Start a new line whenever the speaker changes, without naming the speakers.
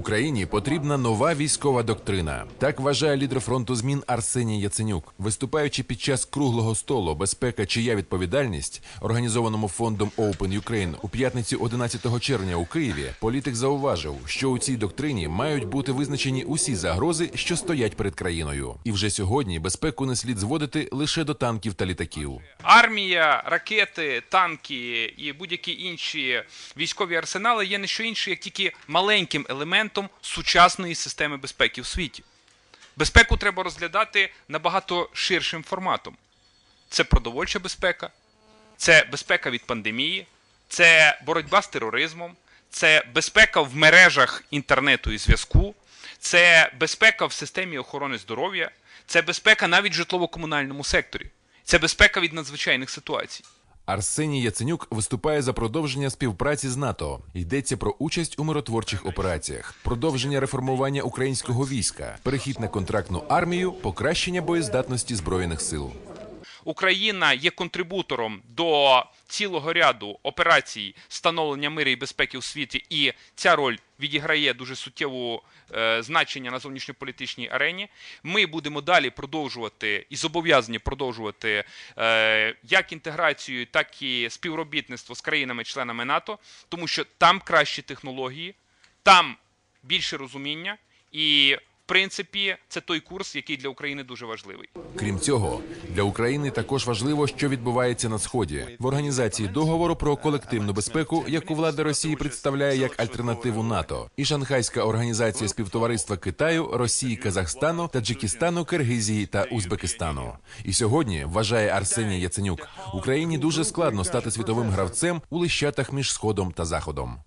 Україні потрібна нова військова доктрина. Так вважає лідер фронту змін Арсеній Яценюк. Виступаючи під час круглого столу Безпека чия відповідальність, організованому фондом Open Ukraine у п'ятницю 11 червня у Києві, політик зауважив, що у цій доктрині мають бути визначені усі загрози, що стоять перед країною. І вже сьогодні безпеку не слід зводити лише до танків та літаків.
Армія, ракети, танки і будь-які інші військові арсенали є не що інше, як тільки маленьким елементом сучасної системи безпеки в світі. Безпеку треба розглядати набагато ширшим форматом. Це продовольча безпека, це безпека від пандемії, це боротьба з тероризмом, це безпека в мережах інтернету і зв'язку, це безпека в системі охорони здоров'я, це безпека навіть в житлово-комунальному секторі, це безпека від надзвичайних ситуацій.
Арсеній Яценюк виступає за продовження співпраці з НАТО. Йдеться про участь у миротворчих операціях, продовження реформування українського війська, перехід на контрактну армію, покращення боєздатності збройних сил.
Україна є контрибутором до цілого ряду операцій встановлення миру і безпеки у світі, і ця роль відіграє дуже суттєву е, значення на зовнішньополітичній арені. Ми будемо далі продовжувати і зобов'язані продовжувати е, як інтеграцію, так і співробітництво з країнами-членами НАТО, тому що там кращі технології, там більше розуміння і. Принципі, це той курс, який для України дуже важливий.
Крім цього, для України також важливо, що відбувається на сході в організації договору про колективну безпеку, яку влада Росії представляє як альтернативу НАТО, і Шанхайська організація співтовариства Китаю, Росії, Казахстану, Таджикистану, Киргизії та Узбекистану. І сьогодні вважає Арсеній Яценюк, Україні дуже складно стати світовим гравцем у лищатах між сходом та заходом.